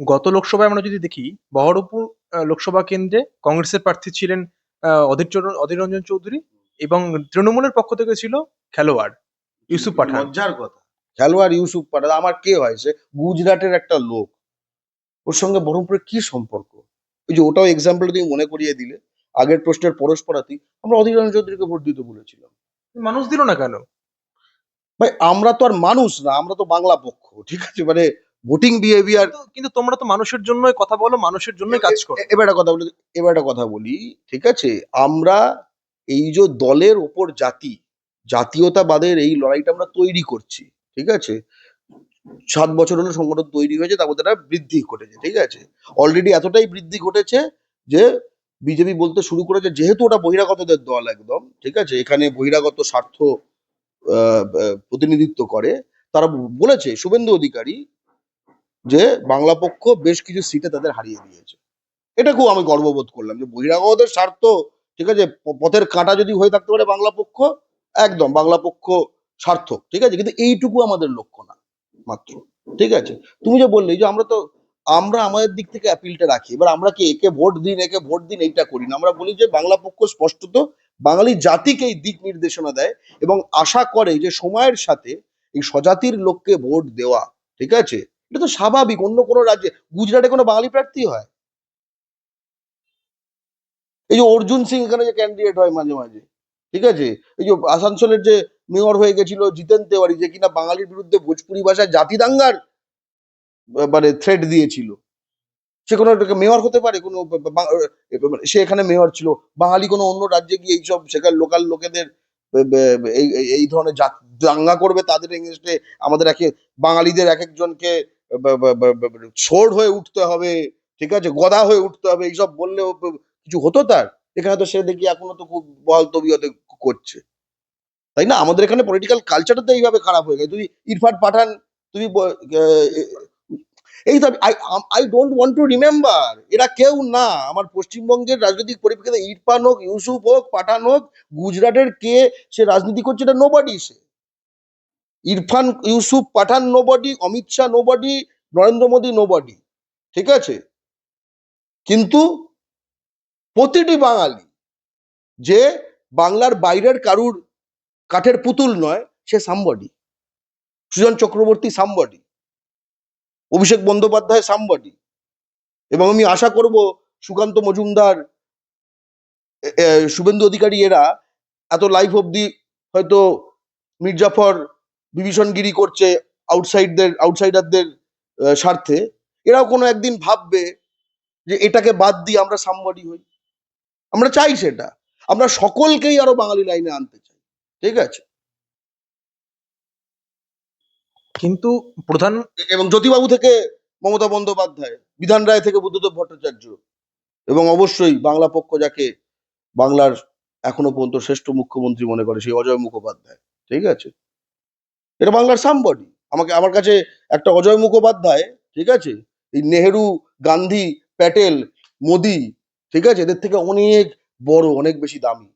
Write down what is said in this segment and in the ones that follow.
গত লোকসভায় আমরা যদি দেখি বহরমপুর লোকসভা কেন্দ্রে কংগ্রেসের প্রার্থী ছিলেন অধীর অধীর রঞ্জন চৌধুরী এবং তৃণমূলের পক্ষ থেকে ছিল খেলোয়াড় ইউসুফ পাঠান। লজ্জার কথা। খেলোয়াড় ইউসুফ পাঠান। আমার কে হয়? সে গুজরাটের একটা লোক। ওর সঙ্গে বহরমপুরের কি সম্পর্ক? ওই যে ওটাও এক্সাম্পল তুমি মনে করিয়ে দিলে। আগের প্রশ্নের পরস্পরাতেই আমরা অধীর রঞ্জন চৌধুরীকে ভোট দিতে বলেছিলাম। মানুষ দিল না কেন? ভাই আমরা তো আর মানুষ না আমরা তো বাংলা পক্ষ ঠিক আছে? মানে ভোটিং বিহেভিয়ার কিন্তু- তোমরা তো মানুষের জন্যই কথা বলো মানুষের জন্যই কাজ করো। এবার একটা কথা বলি এবার একটা কথা বলি ঠিক আছে? আমরা এই যে দলের ওপর জাতি জাতীয়তাবাদের এই লড়াইটা আমরা তৈরি করছি ঠিক আছে? সাত বছর হলো সংগঠন তৈরি হয়েছে তারপর তারা বৃদ্ধি ঘটেছে ঠিক আছে? অলরেডি এতটাই বৃদ্ধি ঘটেছে যে বিজেপি বলতে শুরু করেছে যেহেতু ওটা বহিরাগতদের দল একদম ঠিক আছে? এখানে বহিরাগত স্বার্থ প্রতিনিধিত্ব করে। তারা বলেছে শুভেন্দু অধিকারী যে বাংলা পক্ষ বেশ কিছু সিটে তাদের হারিয়ে দিয়েছে। এটা খুব আমি গর্ববোধ করলাম যে বহিরাগতদের স্বার্থ, ঠিক আছে পথের কাঁটা যদি হয়ে থাকতে পারে বাংলা পক্ষ, একদম বাংলা পক্ষ সার্থক, ঠিক আছে? কিন্তু এইটুকু আমাদের লক্ষ্য না, মাত্র, ঠিক আছে? তুমি যে বললে যে আমরা তো, আমরা আমাদের দিক থেকে অ্যাপিলটা রাখি, এবার আমরা কি একে ভোট দিন, একে ভোট দিন এইটা করি না? আমরা বলি যে বাংলা পক্ষ স্পষ্টত বাঙালি জাতিকে এই দিক নির্দেশনা দেয় এবং আশা করে যে সময়ের সাথে এই স্বজাতির লোককে ভোট দেওয়া, ঠিক আছে? এটা তো স্বাভাবিক, অন্য কোনো রাজ্যে, গুজরাটে কোনো বাঙালি প্রার্থী হয়? এই যে অর্জুন সিং এখানে যে ক্যান্ডিডেট হয় মাঝে মাঝে, ঠিক আছে? এই যে আসানসোলের যে মেয়র হয়ে গেছিল জিতেন তেওয়ারি, যে কিনা বাঙালির বিরুদ্ধে ভোজপুরি ভাষায় জাতি দাঙ্গার মানে থ্রেড দিয়েছিল। সে কোনো মেয়র হতে পারে, কোনো সে এখানে মেয়র ছিল। বাঙালি কোনো অন্য রাজ্যে গিয়ে এইসব সেখানে লোকাল লোকেদের এই ধরনের দাঙ্গা করবে, তাদের এগেনস্টে আমাদের একে, বাঙালিদের এক একজনকে সোর্ড হয়ে উঠতে হবে, ঠিক আছে? গদা হয়ে উঠতে হবে, এইসব বললেও ব- কিছু হতো তার? এখানে তো সে দেখি এখনও তো খুব বহাল তবিয়তে করছে। তাই না? আমাদের এখানে পলিটিক্যাল কালচারটা তো এইভাবে খারাপ হয়ে গেছে। তুমি ইরফান পাঠান, তুমি এই তো I don't want to remember এরা কেউ না। আমার পশ্চিমবঙ্গের রাজনৈতিক পরিপ্রেক্ষিতে ইরফান হোক, ইউসুফ হোক, পাঠান হোক, গুজরাটের কে সে রাজনীতি করছে এটা নোবডি সে। Irfan Yusuf Pathan nobody Amit Shah nobody Narendra Modi nobody ঠিক আছে? কিন্তু প্রতিটি বাঙালি যে বাংলার বাইরের কারুর কাঠের পুতুল নয়, সে somebody Sujan Chakraborty somebody Abhishek Bandyopadhyay somebody এবং আমি আশা করব সুকান্ত মজুমদার শুভেন্দু অধিকারী এরা এত লাইফ অবধি হয়তো মির্জাফর বিভীষণগিরি করছে আউটসাইডদের আউটসাইডারদের স্বার্থে এরাও কোনো একদিন ভাববে যে এটাকে বাদ দিয়ে আমরা সামবডি হই। আমরা চাই সেটা। আমরা সকলকেই আরও বাঙালি লাইনে আনতে চাই। ঠিক আছে? কিন্তু প্রধান এবং জ্যোতিবাবু থেকে মমতা বন্দ্যোপাধ্যায় বিধান রায় থেকে বুদ্ধদেব ভট্টাচার্য এবং অবশ্যই বাংলা পক্ষ যাকে বাংলার এখনও পর্যন্ত শ্রেষ্ঠ মুখ্যমন্ত্রী মনে করে সেই অজয় মুখোপাধ্যায়। ঠিক আছে? এটা বাংলার সামবডি আমাকে, আমার কাছে একটা অজয় মুখোপাধ্যায়, ঠিক আছে? এই নেহেরু, গান্ধী, প্যাটেল, মোদি, ঠিক আছে? এদের থেকে অনেক বড়, অনেক বেশি দামি।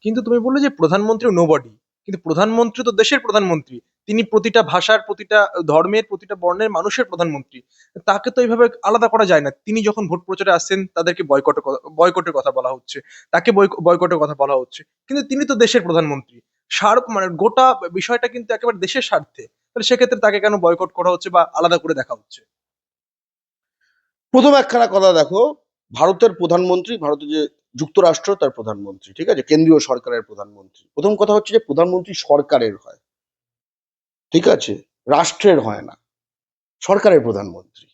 কিন্তু তুমি বললে যে প্রধানমন্ত্রী নোবডি কিন্তু প্রধানমন্ত্রী তো দেশের প্রধানমন্ত্রী। তিনি প্রতিটা ভাষার, প্রতিটা ধর্মের, প্রতিটা বর্ণের মানুষের প্রধানমন্ত্রী। তাকে তো এইভাবে আলাদা করা যায় না। তিনি যখন ভোট প্রচারে আসছেন, তাদেরকে বয়কটের বয়কটের কথা বলা হচ্ছে। তাকে বয়- বয়কটের কথা বলা হচ্ছে। কিন্তু তিনি তো দেশের প্রধানমন্ত্রী। সার মানে গোটা বিষয়টা কিন্তু একেবারে দেশের স্বার্থে। তাহলে সেক্ষেত্রে তাকে কেন বয়কট করা হচ্ছে বা আলাদা করে দেখা হচ্ছে? প্রথম একখানা কথা দেখো, ভারতের প্রধানমন্ত্রী, ভারতের যে যুক্তরাষ্ট্র, তার প্রধানমন্ত্রী, ঠিক আছে? কেন্দ্রীয় সরকারের প্রধানমন্ত্রী। প্রথম কথা হচ্ছে যে প্রধানমন্ত্রী সরকারের হয়, ঠিক আছে? রাষ্ট্রের হয় না, সরকারের প্রধানমন্ত্রী,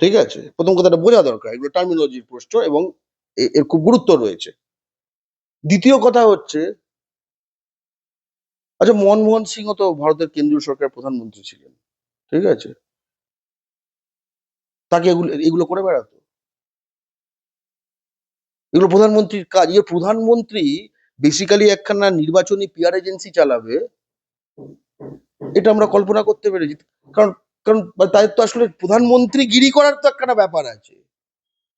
ঠিক আছে? প্রথম কথাটা বোঝা দরকার, এগুলো টার্মিনোলজির প্রশ্ন এবং এর খুব গুরুত্ব রয়েছে। দ্বিতীয় কথা হচ্ছে আচ্ছা মনমোহন সিংও তো ভারতের কেন্দ্রীয় সরকার প্রধানমন্ত্রী ছিলেন, ঠিক আছে? তাকে এগুলো এগুলো করে বেড়াতো? এগুলো প্রধানমন্ত্রীর কাজ এই প্রধানমন্ত্রী বেসিক্যালি একখানা নির্বাচনী পিআর এজেন্সি চালাবে, এটা আমরা কল্পনা করতে পেরেছি। কারণ কারণ তাই তো আসলে প্রধানমন্ত্রী গিরি করার তো একখানা ব্যাপার আছে।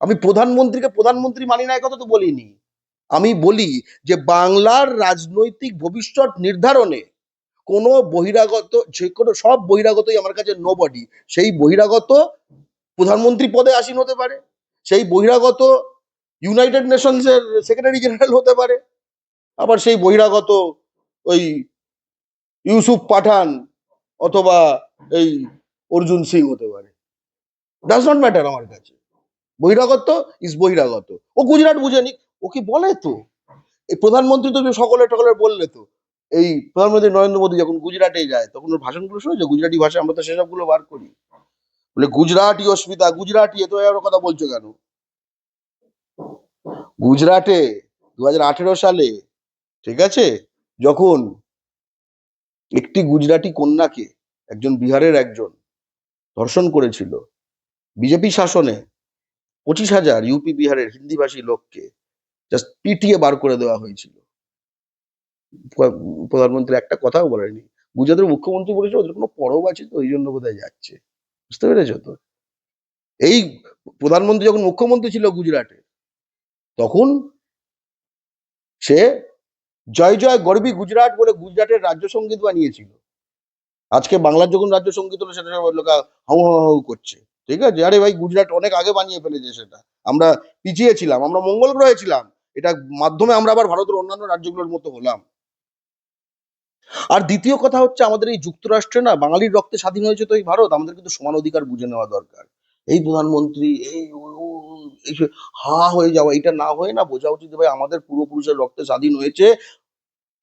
আমি প্রধানমন্ত্রীকে প্রধানমন্ত্রী মানি না কথা তো বলিনি। আমি বলি যে বাংলার রাজনৈতিক ভবিষ্যৎ নির্ধারণে কোনো বহিরাগত, যে কোনো সব বহিরাগতই আমার কাছে নো বডি সেই বহিরাগত প্রধানমন্ত্রী পদে আসীন হতে পারে, সেই বহিরাগত ইউনাইটেড নেশনসের সেক্রেটারি জেনারেল হতে পারে, আবার সেই বহিরাগত ওই ইউসুফ পাঠান অথবা এই অর্জুন সিং হতে পারে। ডাজ নট ম্যাটার আমার কাছে। বহিরাগত ইজ বহিরাগত। ও গুজরাট বুঝেনি ওকে বলে তো? এই প্রধানমন্ত্রী তো সকলে টকলে বললে তো। এই প্রধানমন্ত্রী নরেন্দ্র মোদী যখন গুজরাটে যায়, তখন ওর ভাষণগুলো শুনেছো? গুজরাটি ভাষা আমরা তো সেসবগুলো বার করি। বলে, গুজরাটি অস্মিতা, গুজরাটি এত এর কথা বলছো কেন? গুজরাটে দু সালে, ঠিক আছে? যখন একটি গুজরাটি কন্যাকে একজন বিহারের একজন ধর্ষণ করেছিল, বিজেপি শাসনে পঁচিশ হাজার ইউপি বিহারের হিন্দিভাষী লোককে জাস্ট পিটিয়ে বার করে দেওয়া হয়েছিল। প্রধানমন্ত্রী একটা কথাও বলেনি গুজরাটের মুখ্যমন্ত্রী বলেছে ওদের কোনো পরব আছে তো ওই জন্য বোধহয় যাচ্ছে। বুঝতে পেরেছ তো? এই প্রধানমন্ত্রী যখন মুখ্যমন্ত্রী ছিল গুজরাটে, তখন সে জয় জয়, গর্বী গুজরাট বলে গুজরাটের রাজ্য সংগীত বানিয়েছিল। আজকে বাংলার যখন রাজ্য সংগীত হলো, সেটা লোক হাউ হাউ করছে। ঠিক আছে? আরে ভাই, গুজরাট অনেক আগে বানিয়ে ফেলেছে সেটা। আমরা পিছিয়ে ছিলাম, আমরা মঙ্গল গ্রহে ছিলাম। এটা মাধ্যমে আমরা আবার ভারতের অন্যান্য রাজ্যগুলোর মতো হলাম। আর দ্বিতীয় কথা হচ্ছে, আমাদের এই যুক্তরাষ্ট্রে না বাঙালির রক্তে স্বাধীন হয়েছে তো এই ভারত, আমাদের কিন্তু সমান অধিকার বুঝে নেওয়া দরকার। এই প্রধানমন্ত্রী, এই হা হয়ে যাওয়া এটা না হয়ে না বোঝা উচিত ভাই আমাদের পূর্বপুরুষের রক্তে স্বাধীন হয়েছে।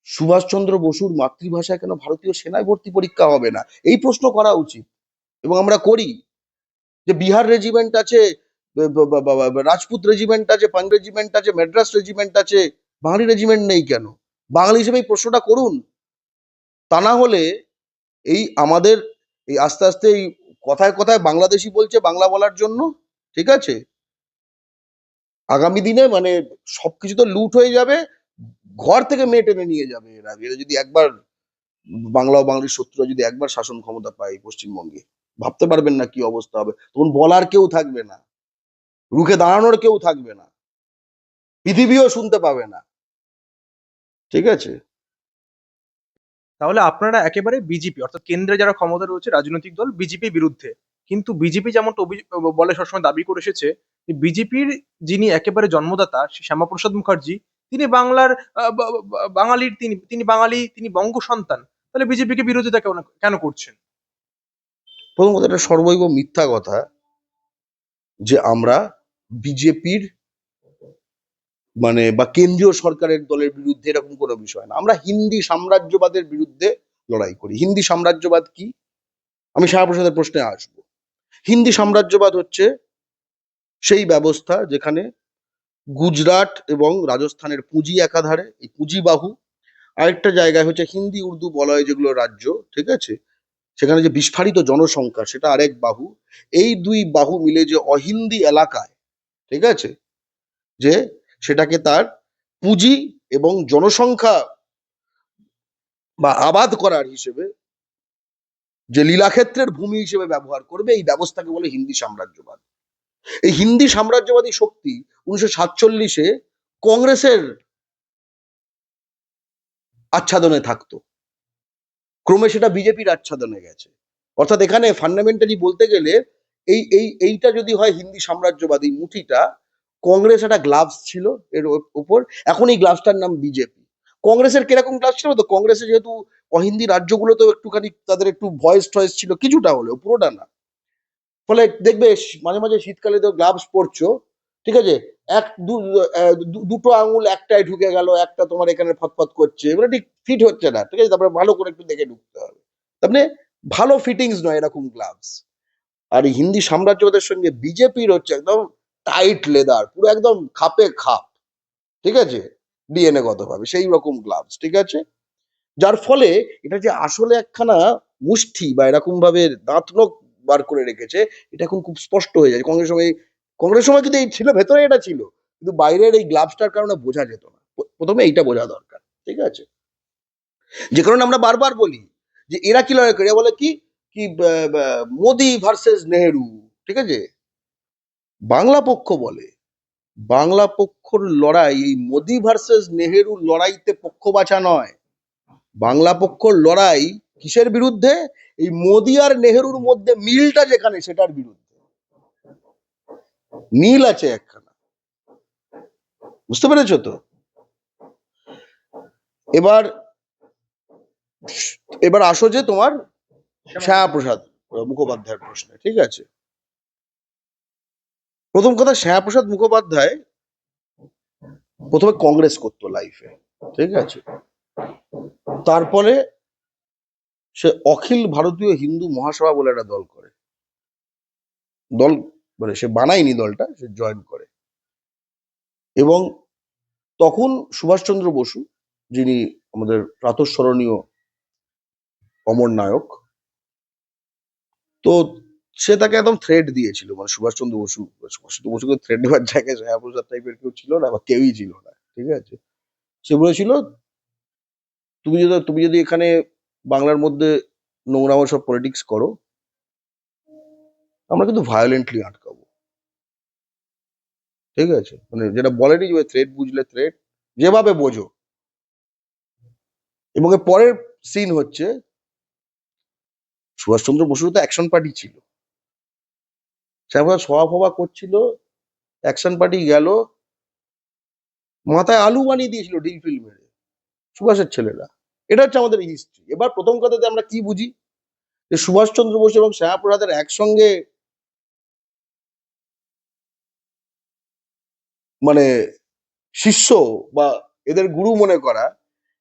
সুভাষচন্দ্র বসুর মাতৃভাষায় কেন ভারতীয় সেনায় ভর্তি পরীক্ষা হবে না? এই প্রশ্ন করা উচিত। এবং আমরা করি যে বিহার রেজিমেন্ট আছে রাজপুত রেজিমেন্ট আছে পাঞ্জ রেজিমেন্ট আছে মেড্রাস রেজিমেন্ট আছে, বাঙালি রেজিমেন্ট নেই কেন? বাঙালি হিসেবে এই প্রশ্নটা করুন। তা না হলে এই আমাদের এই আস্তে আস্তে এই কথায় কথায় বাংলাদেশি বলছে বাংলা বলার জন্য, ঠিক আছে? আগামী দিনে মানে সবকিছু তো লুট হয়ে যাবে, ঘর থেকে মেয়ে টেনে নিয়ে যাবে এরা। এরা যদি একবার বাংলা ও বাঙালির শত্রুরা যদি একবার শাসন ক্ষমতা পায় পশ্চিমবঙ্গে, ভাবতে পারবেন না কি অবস্থা হবে। তখন বলার কেউ থাকবে না। রুখে দাঁড়ানোর কেউ থাকবে না। পৃথিবীও শুনতে পাবে না। ঠিক আছে? তাহলে আপনারা একেবারে বিজেপি অর্থাৎ কেন্দ্রে যারা ক্ষমতা রয়েছে রাজনৈতিক দল বিজেপি বিরুদ্ধে। কিন্তু বিজেপি যেমন বলে সবসময় দাবি করে এসেছে বিজেপির যিনি একেবারে জন্মদাতা শ্যামাপ্রসাদ মুখার্জি তিনি বাংলার বাঙালির তিনি তিনি বাঙালি তিনি বঙ্গ সন্তান। তাহলে বিজেপিকে বিরোধিতা কেন কেন করছেন? প্রথম কথা এটা সর্বৈব মিথ্যা কথা যে আমরা বিজেপির মানে বা কেন্দ্রীয় সরকারের দলের বিরুদ্ধে এরকম কোনো বিষয় না। আমরা হিন্দি সাম্রাজ্যবাদের বিরুদ্ধে লড়াই করি। হিন্দি সাম্রাজ্যবাদ কি? আমি শ্যামাপ্রসাদের প্রশ্নে আসব। হিন্দি সাম্রাজ্যবাদ হচ্ছে সেই ব্যবস্থা যেখানে গুজরাট এবং রাজস্থানের পুঁজি একাধারে, এই পুঁজি বাহু আরেকটা জায়গায় হচ্ছে হিন্দি, উর্দু, বলয় যেগুলো রাজ্য, ঠিক আছে? সেখানে যে বিস্ফারিত জনসংখ্যা, সেটা আরেক বাহু। এই দুই বাহু মিলে যে অহিন্দি এলাকায় ঠিক আছে? যে সেটাকে তার পুঁজি এবং জনসংখ্যা বা আবাদ করার হিসেবে যে লীলাক্ষেত্রের ভূমি হিসেবে ব্যবহার করবে, এই ব্যবস্থাকে বলে হিন্দি সাম্রাজ্যবাদ। এই হিন্দি সাম্রাজ্যবাদী শক্তি উনিশশো সাতচল্লিশে কংগ্রেসের আচ্ছাদনে থাকতো। ক্রমে সেটা বিজেপির আচ্ছাদনে গেছে। অর্থাৎ এখানে ফান্ডামেন্টালি বলতে গেলে এই এই, এইটা যদি হয় হিন্দি সাম্রাজ্যবাদী মুঠিটা, কংগ্রেস একটা গ্লাভস ছিল এর উপর। এখন এই গ্লাভসটার নাম বিজেপি। কংগ্রেসের কীরকম গ্লাভস ছিল? তো কংগ্রেসে যেহেতু অহিন্দি রাজ্যগুলোতেও একটুখানি তাদের একটু ভয়েস টয়েস ছিল, কিছুটা হলেও, পুরোটা না। ফলে দেখবে মাঝে মাঝে শীতকালে তো গ্লাভস পরছো, ঠিক আছে? এক দুটো আঙুল একটাই ঢুকে গেল, একটা তোমার এখানে ফতফত করছে এগুলো ঠিক ফিট হচ্ছে না, ঠিক আছে? তারপরে ভালো করে একটু দেখে ঢুকতে হবে। তার মানে ভালো ফিটিংস নয় এরকম গ্লাভস আর হিন্দি সাম্রাজ্যবাদের সঙ্গে বিজেপির হচ্ছে একদম টাইট লেদার পুরো একদম খাপে খাপ, ঠিক আছে? ডিএনএ গতভাবে, সেই রকম গ্লাভস ঠিক আছে? যার ফলে এটা যে আসলে একখানা মুষ্টি বা এরকম ভাবে দাঁত নখ বার করে রেখেছে, এটা এখন খুব স্পষ্ট হয়ে যায় কংগ্রেস সময় কংগ্রেস সময় কিন্তু এই ছিল, ভেতরে এটা ছিল, কিন্তু বাইরের এই গ্লাভসটার কারণে বোঝা যেত না। প্রথমে এইটা বোঝা দরকার, ঠিক আছে? যে কারণে আমরা বারবার বলি যে এরা কি লড়াই করে? বলে কি? কি মোদি ভার্সেস নেহেরু, ঠিক আছে? বাংলা পক্ষ বলে, বাংলা পক্ষর লড়াই, এই মোদি ভার্সেস নেহেরু লড়াইতে পক্ষ বাঁচা নয়। বাংলা পক্ষর লড়াই কিসের বিরুদ্ধে? এই মোদি আর নেহেরুর মধ্যে মিলটা যেখানে, সেটার বিরুদ্ধে। মিল আছে একখানা। বুঝতে পেরেছ তো? এবার এবার আসো যে তোমার শ্যামাপ্রসাদ মুখোপাধ্যায়ের প্রশ্নে, ঠিক আছে? প্রথম কথা শ্যামাপ্রসাদ মুখোপাধ্যায় প্রথমে কংগ্রেস করতো লাইফে, ঠিক আছে? তারপরে সে অখিল ভারতীয় হিন্দু মহাসভা বলে একটা দল করে। দল মানে সে বানায়নি দলটা, সে জয়েন করে। এবং তখন সুভাষচন্দ্র বসু, যিনি আমাদের প্রাতঃস্মরণীয় অমর নায়ক তো সে তাকে একদম থ্রেড দিয়েছিল মানে সুভাষচন্দ্র বসু, সুভাষচন্দ্র বসুকে থ্রেড দেওয়ার জায়গায় শ্রেয়াপ্রসাদ টাইপের কেউ ছিল না বা কেউই ছিল না, ঠিক আছে? সে বলেছিল, তুমি যদি তুমি যদি এখানে বাংলার মধ্যে নোংরাম সব পলিটিক্স করো, আমরা কিন্তু ভায়োলেন্টলি আটকাবো। ঠিক আছে? মানে যেটা বলেনি যে থ্রেড বুঝলে থ্রেড যেভাবে বোঝো। এবং পরের সিন হচ্ছে সুভাষচন্দ্র বসুর তো অ্যাকশন পার্টি ছিল। সভা ফভা করছিল অ্যাকশন পার্টি গেল, মাথায় আলু বানিয়ে দিয়েছিল ডিল ফিল মেরে, সুভাষের ছেলেরা। এটা হচ্ছে আমাদের হিস্ট্রি এবার প্রথম কথাতে আমরা কি বুঝি? যে সুভাষচন্দ্র বসু এবং শ্যামাপ্রসাদের একসঙ্গে মানে শিষ্য বা এদের গুরু মনে করা,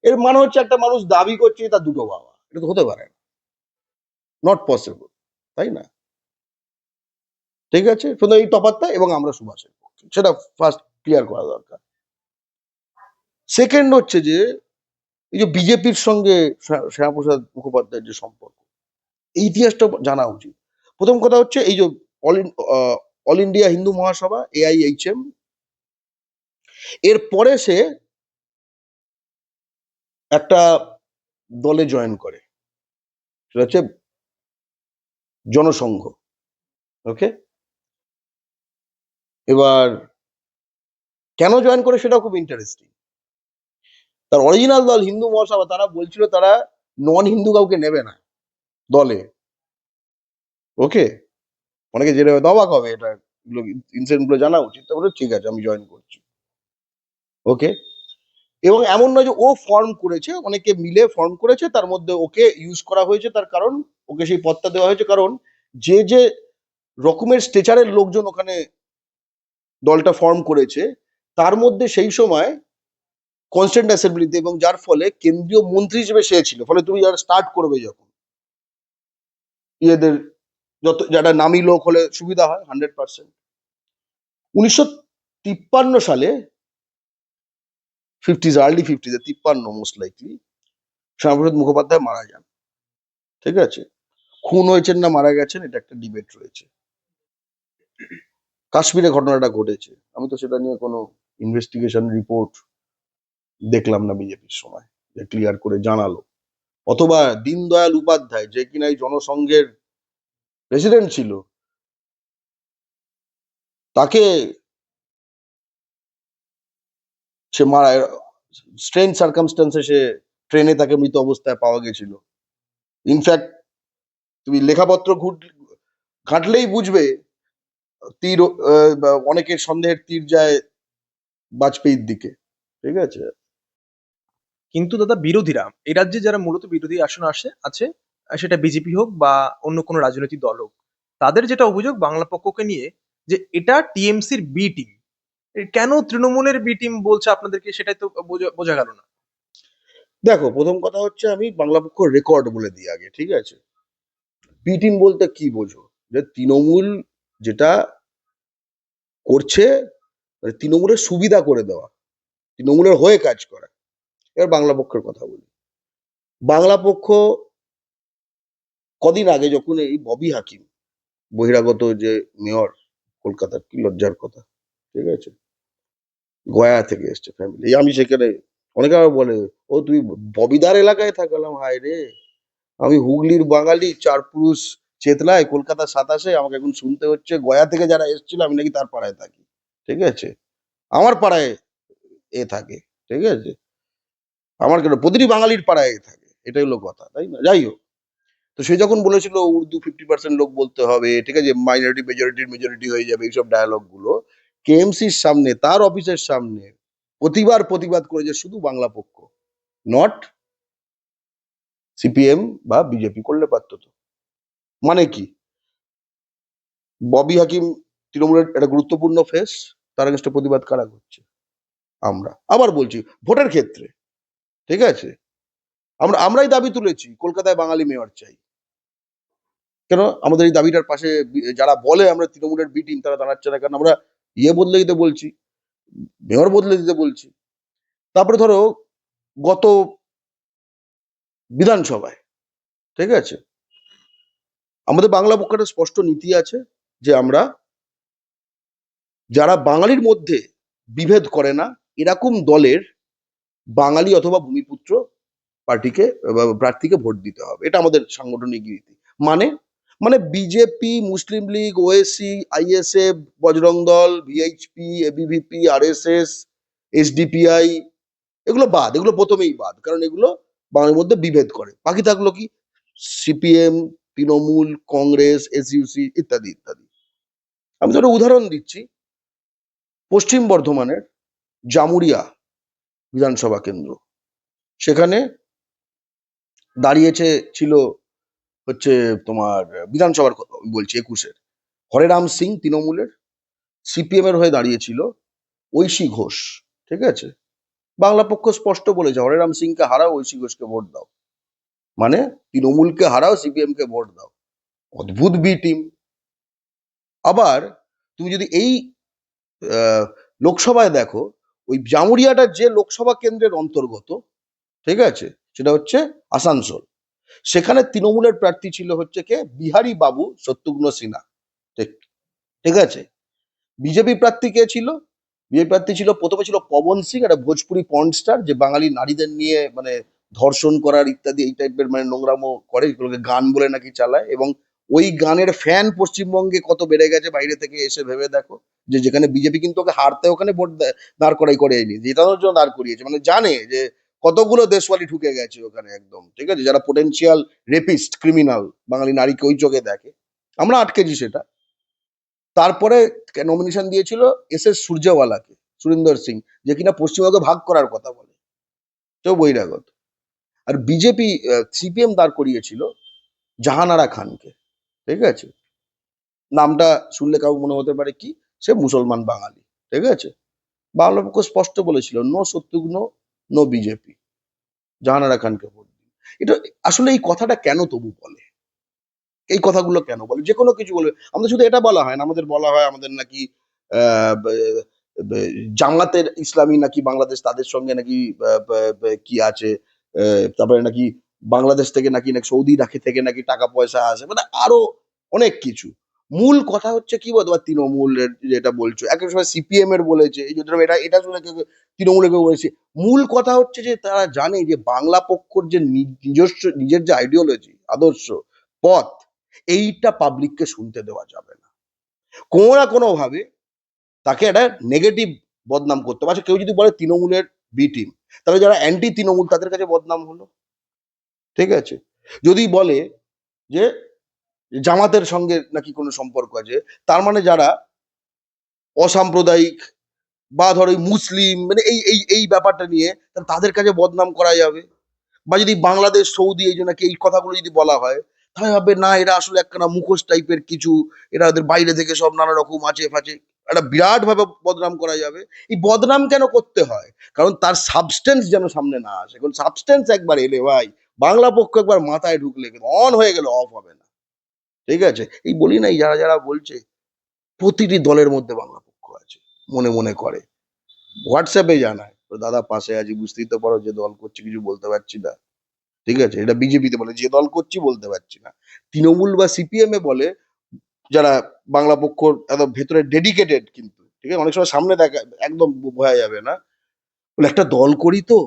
এর মানে হচ্ছে একটা মানুষ দাবি করছে তার দুটো বাবা। এটা তো হতে পারে না। নট পসিবল তাই না? ঠিক আছে? শুধু এই তফাৎটা এবং আমরা সুভাষের পক্ষে। সেটা ফার্স্ট ক্লিয়ার করা দরকার। সেকেন্ড হচ্ছে যে, এই যে বিজেপির সঙ্গে শ্যা- শ্যামাপ্রসাদ মুখোপাধ্যায়ের যে সম্পর্ক, এই ইতিহাসটা জানা উচিত। প্রথম কথা হচ্ছে এই যে অল অল ইন্ডিয়া হিন্দু মহাসভা এআইএইচএম এর পরে সে একটা দলে জয়েন করে। সেটা হচ্ছে জনসংঘ। ওকে এবার, কেন জয়েন করে সেটা খুব ইন্টারেস্টিং তার অরিজিনাল দল হিন্দু মহাসভা, তারা বলছিল তারা নন হিন্দু কাউকে নেবে না দলে। ওকে অনেকে হয়তো অবাক হবে, এটা ইনসিডেন্টগুলো জানা উচিত। তারপরে ঠিক আছে, আমি জয়েন করছি। ওকে এবং এমন নয় যে ও ফর্ম করেছে, অনেকে মিলে ফর্ম করেছে, তার মধ্যে ওকে ইউজ করা হয়েছে, তার কারণ ওকে সেই পদটা দেওয়া হয়েছে কারণ যে যে রকমের স্টেচারের লোকজন ওখানে দলটা ফর্ম করেছে, তার মধ্যে সেই সময় কনস্ট্যান্ট অ্যাসেম্বলিতে এবং যার ফলে কেন্দ্রীয় মন্ত্রী হিসেবে সে ছিল। ফলে তুমি যারা স্টার্ট করবে যখন, ইয়েদের যত, যারা নামি লোক হলে সুবিধা হয় হান্ড্রেড পার্সেন্ট উনিশশো তিপ্পান্ন সালে ফিফটিজ আর্লি ফিফটিজে তিপ্পান্ন মোস্ট লাইকলি শ্যামাপ্রসাদ মুখোপাধ্যায় মারা যান। ঠিক আছে? খুন হয়েছেন না মারা গেছেন, এটা একটা ডিবেট রয়েছে। কাশ্মীরে ঘটনাটা ঘটেছে। আমি তো সেটা নিয়ে কোনো ইনভেস্টিগেশন রিপোর্ট দেখলাম না বিজেপির সময়। যে ক্লিয়ার করে জানালো। অথবা দীনদয়াল উপাধ্যায়, যে কিনা এই জনসংঘের প্রেসিডেন্ট ছিল, তাকে সে মারা স্ট্রেন সার্কামস্টান্সে সে ট্রেনে তাকে মৃত অবস্থায় পাওয়া গেছিল। ইনফ্যাক্ট তুমি লেখাপত্র ঘুট- ঘাঁটলেই বুঝবে, তীর অনেকের সন্দেহের তীর যায় বাজপেয়ীর দিকে। ঠিক আছে? কিন্তু দাদা বিরোধীরা, এই রাজ্যে যারা মূলত বিরোধী আসন আসে, আছে, সেটা বিজেপি হোক বা অন্য কোনো রাজনৈতিক দল হোক, তাদের যেটা অভিযোগ বাংলা পক্ষকে নিয়ে যে এটা টিএমসির বি টিম কেন তৃণমূলের বি টিম বলছে আপনাদেরকে সেটাই তো বোঝা গেল না। দেখো, প্রথম কথা হচ্ছে আমি বাংলা পক্ষ রেকর্ড বলে দিই আগে, ঠিক আছে? বি টিম বলতে কি বোঝো? যে তৃণমূল যেটা করছে মানে তৃণমূলের সুবিধা করে দেওয়া, তৃণমূলের হয়ে কাজ করা। এবার বাংলা পক্ষের কথা বলি। বাংলা পক্ষ কদিন আগে যখন এই ববি হাকিম, বহিরাগত যে মেয়র, কলকাতার কি লজ্জার কথা, ঠিক আছে? গয়া থেকে এসছে ফ্যামিলি আমি সেখানে অনেকে আবার বলে, ও, তুই ববিদার এলাকায় থাকলাম, হায় রে। আমি হুগলির বাঙালি, চার পুরুষ চেতলায় কলকাতা সাতাশে, আমাকে এখন শুনতে হচ্ছে, গয়া থেকে যারা এসেছিল, আমি নাকি তার পাড়ায় থাকি। ঠিক আছে? আমার পাড়ায় এ থাকে, ঠিক আছে? আমার কেন, প্রতিটি বাঙালির পাড়ায় এ থাকে, এটাই হলো কথা, তাই না? যাই হোক, তো সে যখন বলেছিল, উর্দু ফিফটি পার্সেন্ট লোক বলতে হবে, ঠিক আছে মাইনরিটি মেজরিটির মেজরিটি হয়ে যাবে, এইসব ডায়ালগগুলো কেএমসির সামনে, তার অফিসের সামনে প্রতিবার প্রতিবাদ করেছে শুধু বাংলা পক্ষ নট সিপিএম বা বিজেপি করলে পারতো তো। মানে কি? ববি হাকিম তৃণমূলের একটা গুরুত্বপূর্ণ ফেস তার আগেস্টে প্রতিবাদ কারা করছে? আমরা। আবার বলছি, ভোটের ক্ষেত্রে, ঠিক আছে? আমরা, আমরাই দাবি তুলেছি, কলকাতায় বাঙালি মেয়র চাই। কেন? আমাদের এই দাবিটার পাশে যারা বলে আমরা তৃণমূলের বি টিম তারা দাঁড়াচ্ছে না। কারণ আমরা ইয়ে বদলে দিতে বলছি। মেয়র বদলে দিতে বলছি। তারপরে ধরো গত বিধানসভায়, ঠিক আছে? আমাদের বাংলা পক্ষে একটা স্পষ্ট নীতি আছে যে আমরা যারা বাঙালির মধ্যে বিভেদ করে না, এরকম দলের বাঙালি অথবা ভূমিপুত্র পার্টিকে প্রার্থীকে ভোট দিতে হবে। এটা আমাদের সাংগঠনিক রীতি মানে মানে BJP Muslim League OSC ISF Bajrang Dal VHP ABVP RSS SDPI এগুলো বাদ, এগুলো প্রথমেই বাদ, কারণ এগুলো বাঙালির মধ্যে বিভেদ করে। বাকি থাকল কি? সিপিএম তৃণমূল, কংগ্রেস এসইউসি ইত্যাদি ইত্যাদি। আমি ধরো উদাহরণ দিচ্ছি। পশ্চিম বর্ধমানের জামুরিয়া বিধানসভা কেন্দ্র। সেখানে দাঁড়িয়েছে, ছিল হচ্ছে তোমার, বিধানসভার বলছি একুশের। হরেরাম সিং তৃণমূলের সিপিএম এর হয়ে দাঁড়িয়েছিল ঐশী ঘোষ, ঠিক আছে? বাংলা পক্ষ স্পষ্ট বলেছে, হরেরাম সিংকে হারাও, ঐশী ঘোষকে ভোট দাও। মানে তৃণমূলকে হারাও সিপিএম কে ভোট দাও। অদ্ভুত বি টিম আবার তুমি যদি এই লোকসভায় দেখো, ওই জামুরিয়াটা যে লোকসভা কেন্দ্রের অন্তর্গত, ঠিক আছে? সেটা হচ্ছে আসানসোল। সেখানে তৃণমূলের প্রার্থী ছিল হচ্ছে কে? বিহারী বাবু শত্রুঘ্ন সিনহা। ঠিক আছে? বিজেপি প্রার্থী কে ছিল? বিজেপি প্রার্থী ছিল, প্রথমে ছিল পবন সিং, একটা ভোজপুরি পর্ন স্টার যে বাঙালি নারীদের নিয়ে মানে ধর্ষণ করার ইত্যাদি, এই টাইপের মানে নোংরামো করে, এগুলোকে গান বলে নাকি চালায়, এবং ওই গানের ফ্যান পশ্চিমবঙ্গে কত বেড়ে গেছে বাইরে থেকে এসে ভেবে দেখো, যে যেখানে বিজেপি কিন্তু ওকে হারতে ওখানে ভোট দাঁড় করাই করেনি, জেতানোর জন্য দাঁড় করিয়েছে মানে জানে যে কতগুলো দেশওয়ালি ঢুকে গেছে ওখানে একদম, ঠিক আছে? যারা পোটেনশিয়াল রেপিস্ট ক্রিমিনাল বাঙালি নারীকে ওই চোখে দেখে। আমরা আটকেছি সেটা। তারপরে নমিনেশন দিয়েছিল? এস এস সূর্যওয়ালাকে, সুরিন্দর সিং, যে কিনা পশ্চিমবঙ্গে ভাগ করার কথা বলে। কেউ বহিরাগত। আর বিজেপি সিপিএম দাঁড় করিয়েছিল জাহানারা খানকে, ঠিক আছে? নামটা শুনলে কাউ মনে হতে পারে কি? সে মুসলমান বাঙালি, ঠিক আছে? বাংলা পক্ষ স্পষ্ট বলেছিল, no Shatrughan no BJP Jahanara খানকে ভোট দিন। এটা আসলে এই কথাটা কেন তবু বলে? এই কথাগুলো কেন বলে? যে কোনো কিছু বলবে। আমাদের শুধু এটা বলা হয় না, আমাদের বলা হয় আমাদের নাকি জামাতের ইসলামী নাকি বাংলাদেশ তাদের সঙ্গে নাকি কি আছে তারপরে নাকি বাংলাদেশ থেকে নাকি নাকি সৌদি রাখি থেকে নাকি টাকা পয়সা আসে মানে আরও অনেক কিছু। মূল কথা হচ্ছে কি বলতো? বা তৃণমূলের যেটা বলছো এক সময় সিপিএম এর বলেছে, এই যে এটা এটা শুনে কেউ কেউ বলেছে। মূল কথা হচ্ছে যে, তারা জানে যে, বাংলা পক্ষর যে নিজস্ব, নিজের যে আইডিওলজি আদর্শ, পথ, এইটা পাবলিককে শুনতে দেওয়া যাবে না। কোনো না কোনো ভাবে তাকে একটা নেগেটিভ বদনাম করতে হবে। আচ্ছা কেউ যদি বলে তৃণমূলের বি টিম তাহলে যারা অ্যান্টি তৃণমূল তাদের কাছে বদনাম হলো। ঠিক আছে? যদি বলে যে জামাতের সঙ্গে নাকি কোনো সম্পর্ক আছে? তার মানে যারা অসাম্প্রদায়িক বা ধরো মুসলিম মানে এই এই এই ব্যাপারটা নিয়ে তাদের কাছে বদনাম করা যাবে? বা যদি বাংলাদেশ, সৌদি এই জন্য এই কথাগুলো যদি বলা হয়, তাহলে ভাববে, না, এরা আসলে একখানা মুখোশ টাইপের কিছু, এরা ওদের বাইরে থেকে সব নানা রকম আছে, ফাঁচে। একটা বিরাট ভাবে বদনাম করা যাবে। এই বদনাম কেন করতে হয়? কারণ তার সাবস্টেন্স যেন সামনে না আসে। কারণ সাবস্টেন্স একবার এলে ভাই, বাংলা পক্ষ একবার মাথায় ঢুকলে অন হয়ে গেলে অফ হবে না। ঠিক আছে? এই বলি নাই যারা যারা বলছে, প্রতিটি দলের মধ্যে বাংলা পক্ষ আছে, মনে মনে করে। হোয়াটসঅ্যাপে জানায় দাদা, পাশে আছি, বুঝতেই তো পারো, যে দল করছি, কিছু বলতে পারছি না। ঠিক আছে? এটা বিজেপিতে বলে, যে দল করছি, বলতে পারছি না। তৃণমূল বা সিপিএম এ বলে, যারা বাংলা পক্ষ একদম ভেতরে ডেডিকেটেড কিন্তু, ঠিক আছে? অনেক সময় সামনে দেখা, একদম বোঝা যাবে না। বলে, একটা দল করি তো,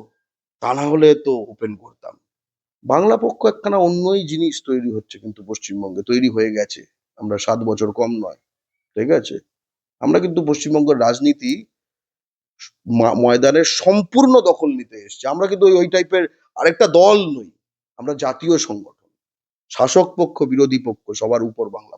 তা না হলে তো ওপেন করতাম। বাংলা পক্ষ একখানা অন্যই জিনিস তৈরি হচ্ছে কিন্তু পশ্চিমবঙ্গে, তৈরি হয়ে গেছে। আমরা সাত বছর কম নয়, ঠিক আছে? আমরা কিন্তু পশ্চিমবঙ্গের রাজনীতি ময়দানের সম্পূর্ণ দখল নিতে এসছে। আমরা কিন্তু ওই টাইপের আরেকটা দল নই, আমরা জাতীয় সংগঠন। শাসক পক্ষ, বিরোধী পক্ষ, সবার উপর বাংলা